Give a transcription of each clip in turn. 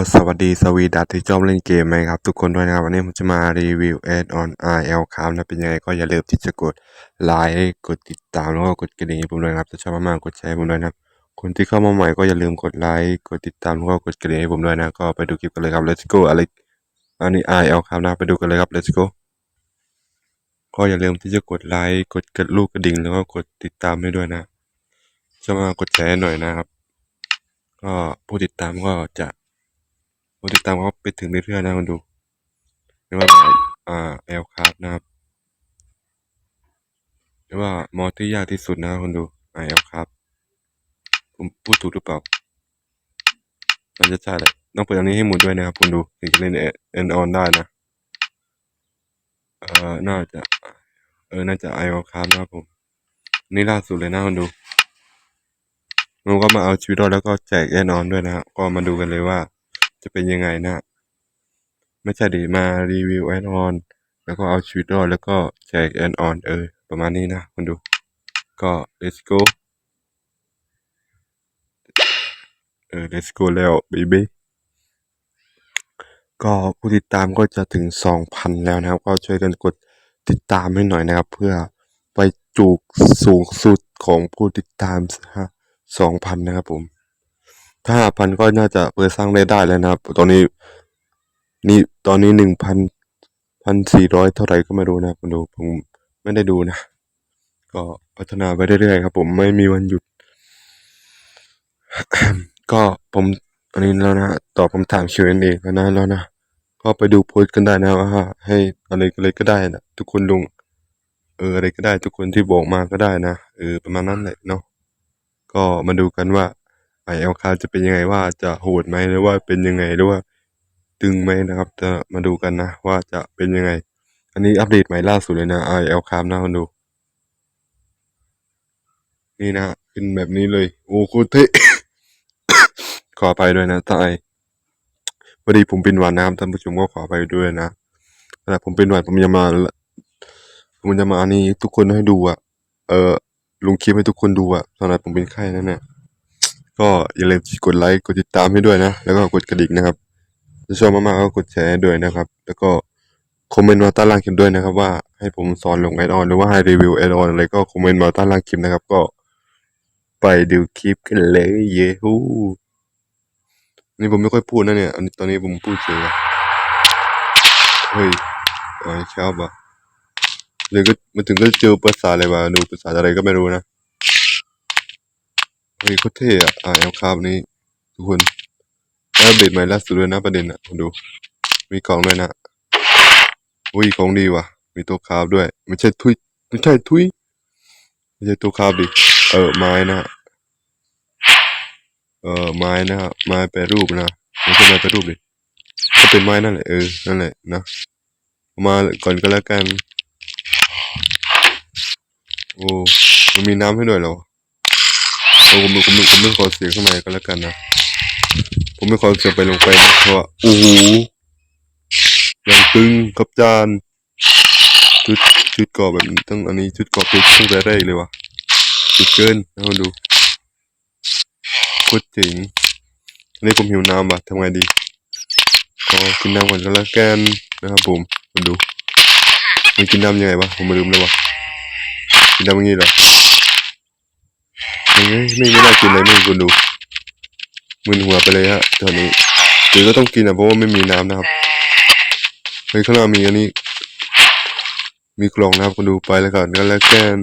็สวัสดีสวีดัตที่ชอบเล่นเกมไหมครับ ทุกคนด้วยนะครับ วันนี้ผมจะมารีวิว Add on RL ครับนะเป็นยังไงก็อย่าลืมที่จะกดไลค์กดติดตามแล้วก็กดกระดิ่งให้ผมด้วยนะครับถ้าชอบมากๆกดแชร์ให้ผมด้วยนะครับคนที่เข้ามาใหม่ก็อย่าลืมกดไลค์กดติดตามแล้วก็กดกระดิ่งให้ผมด้วยนะก็ไปดูคลิปกันเลยครับ let's go อะไรอันนี้ RL ครับนะไปดูกันเลยครับ let's go ก็อย่าลืมที่จะกดไลค์กดกระลูกกระดิ่งแล้วก็กดติดตามให้ด้วยนะชอบมากกดแชร์หน่อยนะครับ ก็ผู้ติดตามก็จะ ผู้ติดตามเขาไปถึงเรื่อยๆนะคนดูไม่ว่าอ่าแอลคาร์นะครับหรือว่ามอสที่ยากที่สุดนะคนดูอ่าแอลคาร์ผมพูดถูกหรือเปล่าน่าจะใช่แหละต้องเปิดอันนี้ให้หมดด้วยนะครับคุณดูถึงจะเล่นเอ็นออนได้นะ เอ่อน่าจะ เออ น่าจะไอออคาร์นะครับผม นี่ล่าสุดเลยนะคนดูมันก็มาเอาชีวิตรอดแล้วก็แจกแอนออนด้วยนะครับก็มาดูกันเลยว่า จะเป็นยังไงนะไม่ใช่ดิมารีวิวแอนออนแล้วก็เอาชีวิตรอดแล้วก็แจกแอนออนเออ ประมาณนี้นะคุณดู ก็ let's go เออ let's go แล้ว baby ก็ผู้ติดตามก็จะถึง 2,000 แล้วนะครับ ก็ช่วยกันกดติดตามให้หน่อยนะครับ เพื่อไปจูกสูงสุดของผู้ติดตามฮะ2,000นะครับผม ถ้าพันก็น่าจะเปิดสร้างได้ได้แล้วนะครับ ตอนนี้นี่ตอนนี้หนึ่งพันพันสี่ร้อยเท่าไหร่ก็ไม่รู้นะครับดูผมไม่ได้ดูนะ ก็พัฒนาไปเรื่อยๆครับ ผมไม่มีวันหยุด ก็ผมอันนี้แล้วนะตอบคำถาม Q&A กันนะแล้วนะก็ไปดูโพสต์กันได้นะว่าให้อะไรอะไรก็ได้นะทุกคนลงเอออะไรก็ได้ทุกคนที่บอกมาก็ได้นะเออประมาณนั้นแหละเนาะก็มาดูกันว่า ไอเอลคาจะเป็นยังไงว่าจะโหดไหมหรือว่าเป็นยังไงหรือว่าตึงไหมนะครับ จะมาดูกันนะว่าจะเป็นยังไง อันนี้อัปเดตใหม่ล่าสุดเลยนะไอเอลคามนะคนดู นี่นะเป็นแบบนี้เลย โอ้โคตรเท่ขอไปด้วยนะตายพอดีผมเป็นหวัดนะครับท่านผู้ชมก็ขอไปด้วยนะแต่ผมเป็นหวัดผมจะมาผมจะมาอันนี้ทุกคนให้ดูอะเออลงคลิปให้ทุกคนดูอะตอนนั้นผมเป็นไข้นั่นแหละ ก็อย่าลืมกดไลค์กดติดตามให้ด้วยนะ แล้วก็กดกระดิ่งนะครับถ้าชอบมากๆก็กดแชร์ด้วยนะครับ แล้วก็คอมเมนต์มาใต้ล่างคลิปด้วยนะครับ ว่าให้ผมสอนลงแอดออนหรือว่าให้รีวิวแอดออนอะไรก็คอมเมนต์มาใต้ล่างคลิปนะครับ ก็ไปดูคลิปกันเลยเย้ฮู้นี่ผมไม่ค่อยพูดนะเนี่ยอันนี้ตอนนี้ผมพูดเฉยอเฮ้ยอ๋อชอบอะเดี๋ยวก็มาถึงก็เจอภาษาอะไรวะดูภาษาอะไรก็ไม่รู้นะ เฮ้ยโคตรเท่อะอ่าแอลคาบนี้ ทุกคนแล้วอัปเดตใหม่ล่าสุดด้วยนะประเด็นอะดู มีกล่องด้วยนะอุ้ยของดีว่ะ มีตัวคาบด้วย ไม่ใช่ทุยไม่ใช่ทุยไม่ใช่ตัวคาบดิ เออไม้นะเออไม้นะฮะไม้แปรรูปนะไม่ใช่ไม้แปรรูปดิก็เป็นไม้นั่นแหละเออนั่นแหละนะมาก่อนก็แล้วกัน โอ้มันมีน้ำให้ด้วยเหรอ โอ้ผมผมผมไม่ขอเสียงข้างในก็แล้วกันนะ ผมไม่ขอเสียงไปลงไปนะเพราะว่าโอ้โหอย่างตึงครับจานชุดชุดเกาะแบบตั้งอันนี้ชุดกาะเพชรตั้งแต่แรกเลยวะสุดเกินนะคุณดูโคตรเจ๋งอันนี้ผมหิวน้ำว่ะทำไงดีขอกินน้ำก่อนก็แล้วกันนะครับผมคุณดูมันกินน้ำยังไงวะผมม่ลืมเลยววะกินน้ำอย่างงี้เหรอ ไม่ไม่ไม่น่ากินเลยไม่คุณดูมึนหัวไปเลยฮะตอนนี้หรือก็ต้องกินอะเพราะว่าไม่มีน้ำนะครับเฮ้ยข้างหน้ามีอันนี้ มีกล่องนะครับคุณดูไปแล้วกันก็แล้วกัน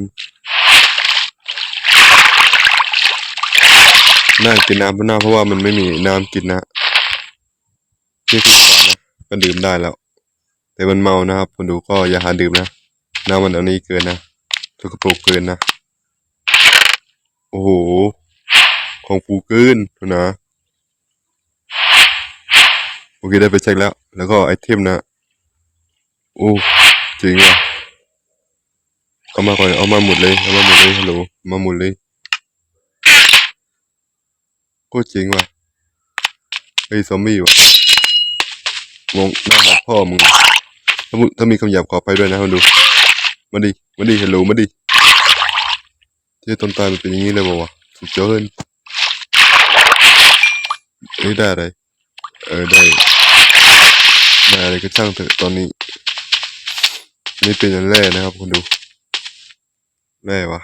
น่ากินน้ำเพราะหน้าเพราะว่ามันไม่มีน้ำกินนะนี่คือก่อนนะก็ดื่มได้แล้ว แต่มันเมานะครับคุณดูก็อย่าหาดื่มนะน้ำมันอันนี้เกินนะสกปรกเกินนะ อ้โห ของฟูเกินนะ โอเคได้ไปเช็คแล้ว แล้วก็ไอเทมนะ โอ้จริงว่ะเอามาก่อน เอามาหมดเลย เอามาหมดเลยฮัลโหลมาหมดเลยโคตรจริงว่ะไอซอมบี้ว่ะงงหน้าหมอพ่อมึงถ้าถ้ามีคำหยาบขอไปด้วยนะมาดู มาดิ มาดิฮัลโหลมาดิ ที่ต้นตายมันเป็นอย่างนี้เลยบอกว่าวะสุดยอดเฮ้ยได้อะไรเออได้ได้อะไรก็ช่างเถอะตอนนี้ นี่เป็นอันแรกนะครับคุณดูแร่วะ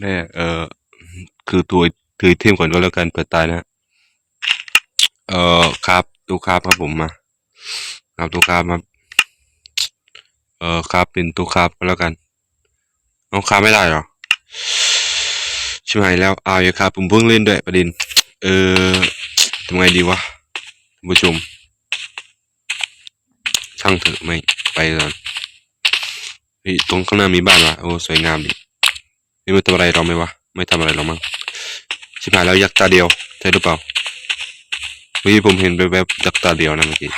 แร่เออคือตัวถือเทมก่อนก็แล้วกันเปิดตายนะเออครับตัวครับครับผมมาครับตัวครับครับเออครับเป็นตัวครับก็แล้วกัน น้องครับไม่ได้หรอใช่ไหมแล้วเอาอย่ครับผมเพิ่งเล่นด้วยประเด็นเออทำไงดีวะท่านผู้ชม ช่างเถอะไม่ไปแล้วเฮ้ยตรงข้างหน้ามีบ้านวะโอ้สวยงามดินี่มันทำอะไรเราไหมวะไม่ทำอะไรเรามั้งชิบหายแล้วยักษ์ตาเดียวใช่หรือเปล่าเมื่อกี้ผมเห็นแวบๆยักษ์ตาเดียวนะเมื่อกี้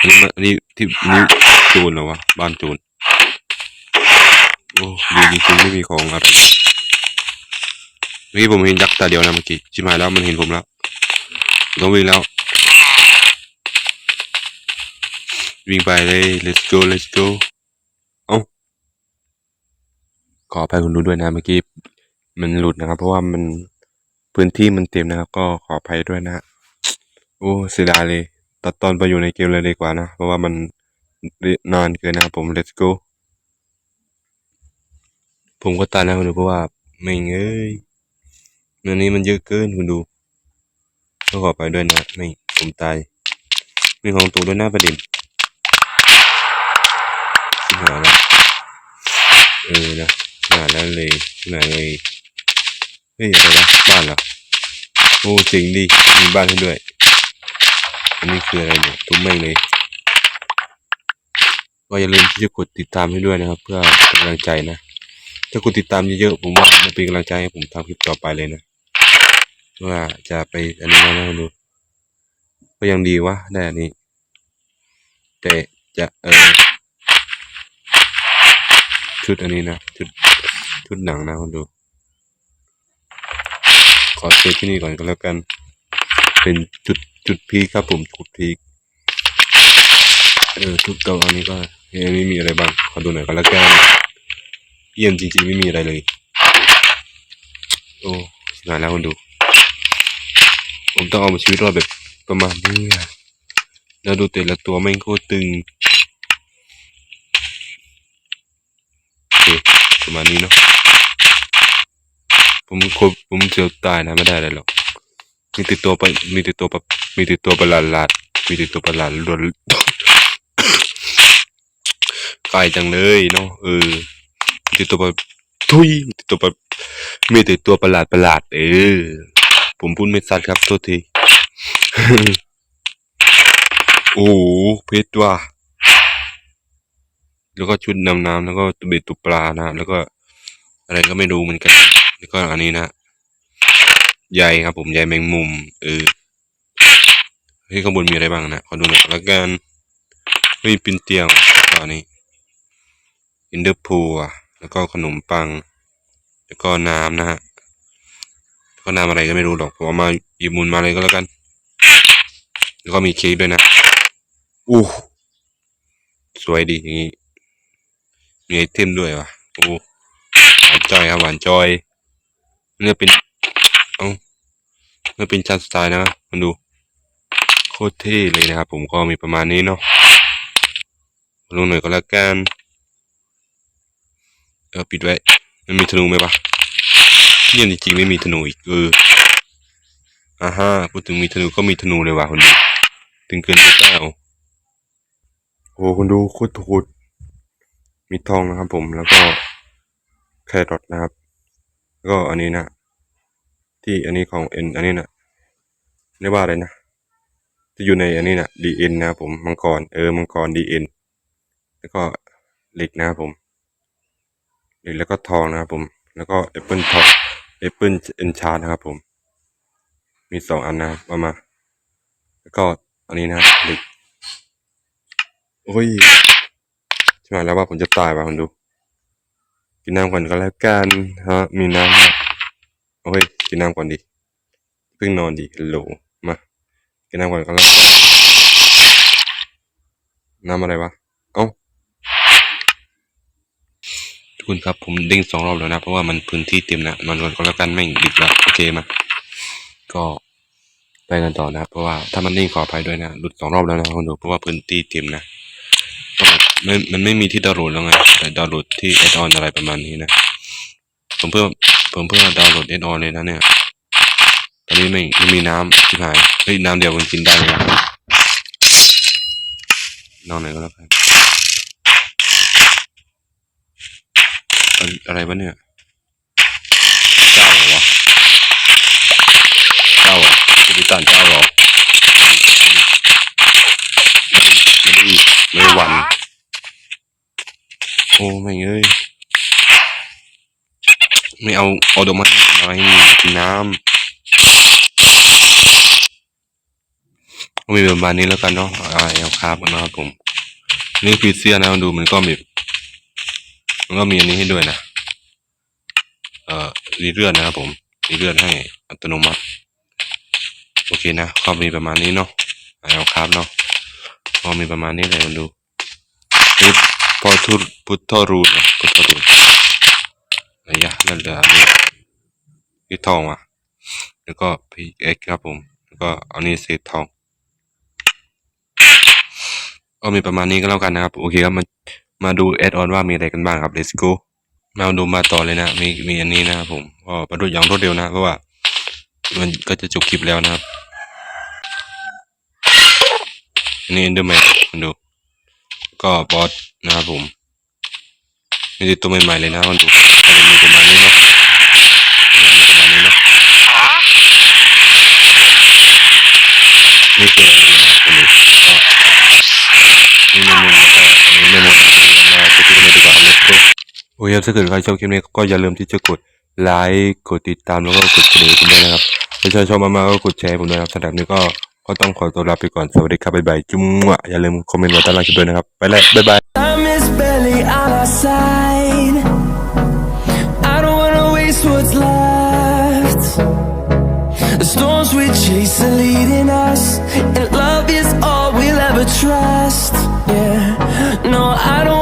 อันนี้มันอันนี้ที่นี่โจรเหรอวะบ้านโจร โอ้ดีจริงๆไม่มีของอะไรเมื่อกี้ผมเห็นยักษ์ตาเดียวนะเมื่อกี้ชิบหายแล้วมันเห็นผมแล้วต้องวิ่งแล้ว วิ่งไปเลย let's go let's go เอ้าขออภัยคุณดูด้วยนะเมื่อกี้มันหลุดนะครับ เพราะว่ามันพื้นที่มันเต็มนะครับ ก็ขออภัยด้วยนะโอ้เสียดายเลยตัดตอนไปอยู่ในเกมเลยดีกว่านะ เพราะว่ามันนานเกินนะครับผม let's go ผมก็ตายแล้วคุณดูเพราะว่าไม่เอ้ยเนื้อนี้มันเยอะเกินคุณดูก็ขอไปด้วยนะไม่ผมตายมีของตัวด้วยหน้าประเด็นชิบหายแล้วเออนะหายแล้วเลยหายเลยเฮ้ยอะไรนะบ้านเหรอโอ้จริงดิมีบ้านให้ด้วยอันนี้คืออะไรเนี่ยทุบแม่งเลยก็อย่าลืมที่จะกดติดตามให้ด้วยนะครับ เพื่อเป็นกำลังใจนะ ถ้ากดติดตามเยอะๆผมว่ามันเป็นกำลังใจให้ผมทำคลิปต่อไปเลยนะ ว่าจะไปอันนี้แล้วนะดู ก็ยังดีวะได้อันนี้ แต่จะเออชุดอันนี้นะชุดชุดหนังนะคุณดู ขอเซฟที่นี่ก่อนก็แล้วกัน เป็นจุดจุดพีครับผมจุดพีเออทุกตัวอันนี้ก็ยังไม่มีอะไรบ้างขอดูหน่อยก็แล้วกัน เยี่ยมจริงๆไม่มีอะไรเลย โอ้งานแล้วคุณดู ผมต้องเอาชีวิตรอดแบบประมาณนี้แล้วดูแต่ละตัวแม่งโคตรตึงโอเคประมาณนี้เนาะผมคบผมเสียวตายนะไม่ได้อะไรหรอกมีติดตัวไปมีติดตัวแบบมีติดตัวประหลาดหลาดมีติดตัวประหลาดล้วนไกลจังเลยเนาะเออ ติดตัวแบบทุยติดตัวแบบมีติดตัวประหลาดประหลาดเออ ผมพูดไม่สัตว์ครับโทษทีโอ้เพชรว่ะแล้วก็ชุดดำน้ำแล้วก็ตัวเบ็ดตัวปลานะแล้วก็อะไรก็ไม่รู้เหมือนกัน แล้วก็อันนี้นะใยครับผมใยแมงมุม เออเฮ้ยข้างบนมีอะไรบ้างนะขอดูหน่อยแล้วกันเฮ้ยปินเตียงอันนี้อินเดอร์พูอะ แล้วก็ขนมปัง แล้วก็น้ำนะฮะแล้วก็น้ำอะไรก็ไม่รู้หรอกผมเอามาหยิบมุนมาเลยก็แล้วกัน แล้วก็มีเค้กด้วยนะอู้สวยดีอย่างงี้มีไอเทมด้วยว่ะโอ้หวานจอยครับหวานจอยเนื้อเป็นเอ้าเนื้อเป็นชั้นสไตล์นะมันดูโคตรเท่เลยนะครับผมก็มีประมาณนี้เนาะลงหน่อยก็แล้วกัน ออปิดไว้ มันมีธนูไหมวะเนี่ยจริงๆไม่มีธนูอีกเอออ่าฮะพูดถึงมีธนูก็มีธนูเลยว่ะคุณดูถึงเกินไปเก้าโอ้คุณดูโคตรโหดมีทองนะครับผมแล้วก็แครอทนะครับแล้วก็อันนี้นะ ที่อันนี้ของเอ็นอันนี้นะเรียกว่าอะไรนะที่อยู่ในอันนี้นะดีเอ็นนะครับผมมังกรเออมังกรดีเอ็นแล้วก็เหล็กนะครับผม เหล็กแล้วก็ทองนะครับผม แล้วก็แอปเปิลทองแอปเปิลเอนชาร์นะครับผม มีสองอันนะครับเอามา แล้วก็อันนี้นะครับเหล็กโอ้ยใช่ไหมแล้วว่าผมจะตายว่ะคุณดู กินน้ำก่อนก็แล้วกันฮะมีน้ำโอ้ยกินน้ำก่อนดิเพิ่งนอนดิฮัลโหลมากินน้ำก่อนก็แล้วกันน้ำอะไรวะ เอ้า ทุกคนครับผมเด้งสองรอบแล้วนะ เพราะว่ามันพื้นที่เต็มนะนอนวนก็แล้วกันไม่งดึกแล้วโอเคมาก็ไปกันต่อนะเพราะว่าถ้ามันนิ่งขออภัยด้วยนะหลุดสองรอบแล้วนะคนดูเพราะว่าพื้นที่เต็มนะก็แบบไม่มันไม่มีที่ดาวน์โหลดแล้วไงแต่ดาวน์โหลดที่แอดออนอะไรประมาณนี้นะผมเพิ่มผมเพิ่งดาวน์โหลดแอดออนเลยนะเนี่ยตอนนี้ไม่ไม่มีน้ำที่หายเฮ้ยน้ำเดียวมันกินได้เลยนะนอนไหนก็แล้วกัน อ้ยอะไรวะเนี่ยเจ้าเหรอวะเจ้าเหรอจะไปตันเจ้าเหรอไม่ได้ไม่ได้หวัน โอ้ไม่เอ้ยไม่เอาเอาดอกไม้มาทำไมกินน้ำก็มีประมาณนี้แล้วกันเนาะอ่าเอาคาบนะครับผม นี่คือเสียนะดูมันก็มี มันก็มีอันนี้ให้ด้วยนะ เอ่อรีเลื่อดนะครับผมรีเลื่อดให้อัตโนมัติ โอเคนะก็มีประมาณนี้เนาะเอาคาบเนาะก็มีประมาณนี้เลยมันดูนี่พอทุพุทธรูนะพุทธรูนอะไรยะนั่นเหลืออันนี้ที่ทองอะแล้วก็พีเอ็กครับผม แล้วก็เอานี่เศษทอง ก็มีประมาณนี้ก็แล้วกันนะครับ โอเคครับมา มาดูแอดออนว่ามีอะไรกันบ้างครับ let's go มาดูมาต่อเลยนะ มีมีอันนี้นะครับผมก็ประดุดอย่างรวดเร็วนะ เพราะว่า มันก็จะจบคลิปแล้วนะครับ อันนี้เดอร์แมนมาดู ก็บอสนะครับผม นี่ตัวใหม่ๆเลยนะมันดู อันนี้เมนูนมาไปที่กันเลยดีกว่าครับ let's go โอเคครับถ้าเกิดใครชอบคลิปนี้ก็อย่าลืมที่จะกดไลค์กดติดตามแล้วก็กดกระดิ่งผมด้วยนะครับถ้าชอบชอบมากๆก็กดแชร์ผมด้วยนะครับสำหรับนี้ก็ก็ต้องขอตัวลาไปก่อนสวัสดีครับบ๊ายบายจุ๊มะอย่าลืมคอมเมนต์ไว้ใต้ล่างคลิปด้วยนะครับไปแล้วบ๊ายบาย The storms we chase are leading. us I don't